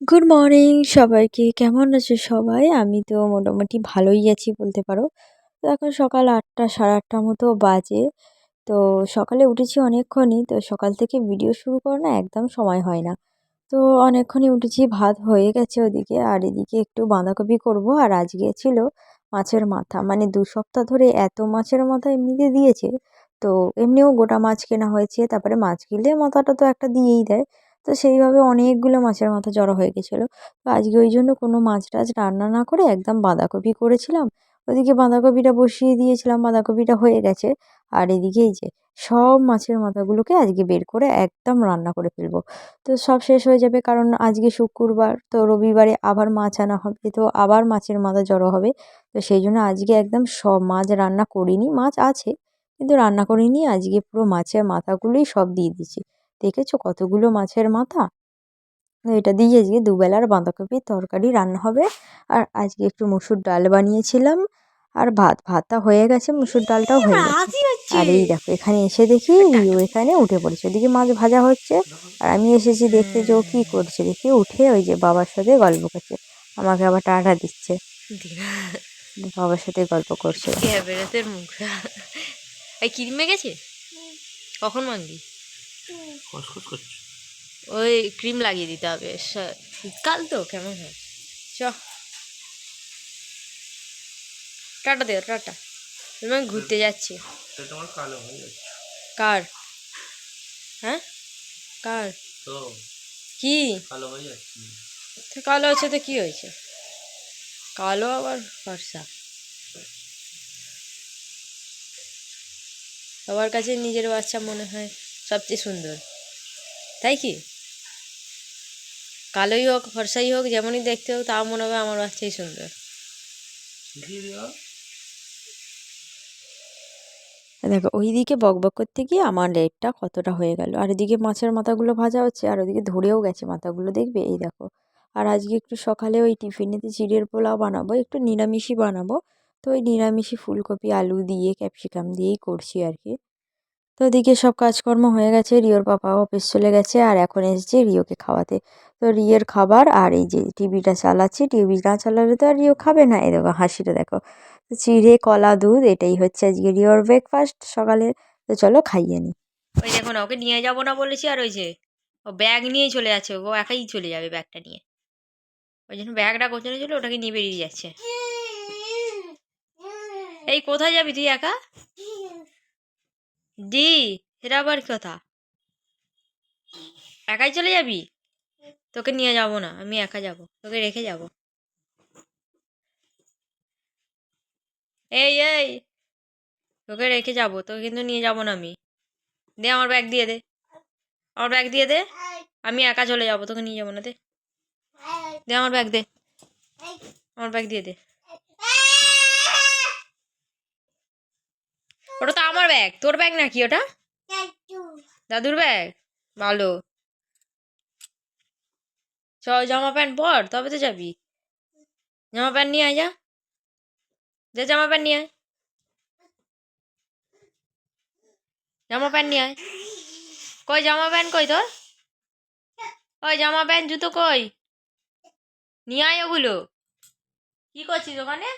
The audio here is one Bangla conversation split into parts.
গুড মর্নিং সবাইকে। কেমন আছে সবাই? আমি তো মোটামুটি ভালোই আছি বলতে পারো। তো এখন সকাল আটটা, সাড়ে আটটা মতো বাজে। তো সকালে উঠেছি অনেকক্ষণই। তো সকাল থেকে ভিডিও শুরু করো না একদম সময় হয় না। তো অনেকক্ষণই উঠেছি, ভাত হয়ে গেছে ওদিকে। আর এদিকে একটু বাঁধাকপি করব। আর আজকে ছিল মাছের মাথা। মানে দু সপ্তাহ ধরে এত মাছের মাথা এমনিতে দিয়েছে। তো এমনিও গোটা মাছ কেনা হয়েছে। তারপরে মাছ কিনলে মাথাটা তো একটা দিয়েই দেয়। তো সেইভাবে অনেকগুলো মাছের মাথা জড়ো হয়ে গেছিল। তো আজকে ওই জন্য কোনো মাছ টাছ রান্না না করে একদম বাঁধাকপি করেছিলাম। ওদিকে বাঁধাকপিটা বসিয়ে দিয়েছিলাম, বাঁধাকপিটা হয়ে গেছে। আর এদিকে এই যে সব মাছের মাথাগুলোকে আজকে বের করে একদম রান্না করে ফেলব। তো সব শেষ হয়ে যাবে কারণ আজকে শুক্রবার, তো রবিবারে আবার মাছ আনা হবে, তো আবার মাছের মাথা জড়ো হবে। তো সেই জন্য আজকে একদম সব মাছ রান্না করিনি, মাছ আছে। কিন্তু রান্না করিনি, আজকে পুরো মাছের মাথাগুলোই সব দিয়ে দিচ্ছি দেখেছ কতগুলো মাছের মাথা? এটা দিয়ে আজকে দুবেলার বাঁধাকপির তরকারি রান্না হবে। আর আজকে একটু মুসুর ডাল বানিয়েছিলাম। আর ভাত ভাতটা হয়ে গেছে মুসুর ডালটাও হয়ে গেছে। আর এই দেখো এখানে এসে দেখি রিও এখানে উঠে পড়েছে। ওদিকে মাছ ভাজা হচ্ছে। আর আমি এসেছি দেখতে যে ও কী করছে। দেখি উঠে ওই যে বাবার সাথে গল্প করছে। আমাকে আবার টাটা দিচ্ছে। বাবার সাথে গল্প করছে। মুখ এই ক্রিমে গেছে? কখন মানবি খসখস করছে। ওই ক্রিম লাগিয়ে দিতে হবে। শীতকাল তো কেমন হয়? চ। টাটা দেও টাটা। তুমি আমি ঘুরতে যাচ্ছি। তোমার কালো হয়ে যাচ্ছে। কার? হ্যাঁ? কার? তো কি? কালো হয়ে যাচ্ছে। তো কালো হচ্ছে তো কি হয়েছে? কালো আবার ফর্সা। সবার কাছে নিজের বাচ্চা মনে হয়। সবচেয়ে সুন্দর। তাই কি? কালোই হোক, ফর্সাই হোক, যেমনই দেখতে হোক, তাও মনে হবে আমার বাচ্চাই সুন্দর। দেখো, ওইদিকে বকবক করতে গিয়ে আমার লেটটা কতটা হয়ে গেল। আর এদিকে মাছের মাথাগুলো ভাজা হচ্ছে, আর ওদিকে ধরেও গেছে মাথাগুলো, দেখবে? এই দেখো। আর আজকে একটু সকালে ওই টিফিনেতে চিড়ের পোলাও বানাবো, একটু নিরামিষই বানাবো। তো ওই নিরামিষই ফুলকপি, আলু দিয়ে, ক্যাপসিকাম দিয়েই করছি আর কি। তো ওদিকে সব কাজকর্ম হয়ে গেছে, রিওর পাপা অফিস চলে গেছে আর এখন এসেছে রিওকে খাওয়াতে। তো রিয়ের খাবার আর এই যে টিভিটা চালাচ্ছি, টিভি না চালালে তো আর রিও খাবে না, এই দেখো হাসিটা দেখো। তো চিড়ে, কলা, দুধ, এটাই হচ্ছে আজকে রিওর ব্রেকফাস্ট সকালে। তো চলো খাইয়ে নিই ওই দেখো না ওকে নিয়ে যাব না বলেছি আর ওই যে ও ব্যাগ নিয়েই চলে যাচ্ছে, ও একাই চলে যাবে ব্যাগটা নিয়ে। ওই জন্য ব্যাগটা কোথায় চলে ওটাকে নিয়ে বেরিয়ে যাচ্ছে। এই কোথায় যাবি তুই একা? দি সেটা আবার কথা। একাই চলে যাবি? তোকে নিয়ে যাব না, আমি একা যাব, তোকে রেখে যাব। এই এই, তোকে রেখে যাব, তোকে কিন্তু নিয়ে যাব না আমি। দে আমার ব্যাগ দিয়ে দে। আমার ব্যাগ দিয়ে দে, আমি একা চলে যাব, তোকে নিয়ে যাব না, দে। দে আমার ব্যাগ দে। আমার ব্যাগ দিয়ে দে। ওটা তো আমার ব্যাগ তোর ব্যাগ নাকি ওটা? দাদুর ব্যাগ ভালো। চ জামা প্যান্ট পর, তবে তো যাবি। জামা প্যান্ট নিয়ে আয়, যা। দে জামা প্যান্ট নিয়ে আয়। জামা প্যান্ট নিয়ে আয়। কই জামা প্যান্ট কই তোর? ওই জামা প্যান্ট, জুতো কই? নিয়ে আয় ওগুলো। কি করছিস ওখানে?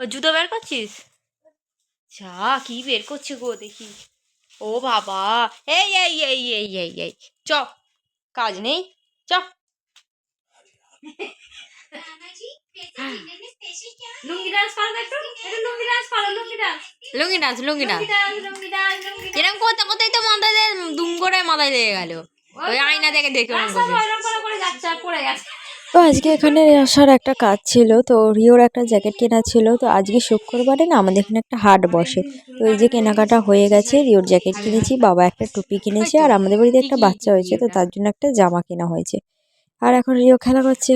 ও জুতো বের করছিস? যা কি বের করছে গো দেখি। ও বাবা এই এই এই এই এই এই চ কাজ নেই চ। লুঙ্গি ডান্স করো একটু? একটু লুঙ্গি ডান্স করো lungi dance lungi dance lungi dance এরকম করতে করতেই তো মাথায় দিয়ে দুম করে মাথায় লেগে গেল। ওই আয়না দেখে দেখে ওরম করছে। তো আজকে এখানে আসার একটা কাজ ছিল, তো রিওর একটা জ্যাকেট কেনা ছিল, তো আজকে শুক্রবারে না আমাদের এখানে একটা হাট বসে। তো এই যে কেনাকাটা হয়ে গেছে, রিওর জ্যাকেট কিনেছি, বাবা একটা টুপি কিনেছে, আর আমাদের বাড়িতে একটা বাচ্চা হয়েছে, তো তার জন্য একটা জামা কেনা হয়েছে। আর এখন রিও খেলা করছে।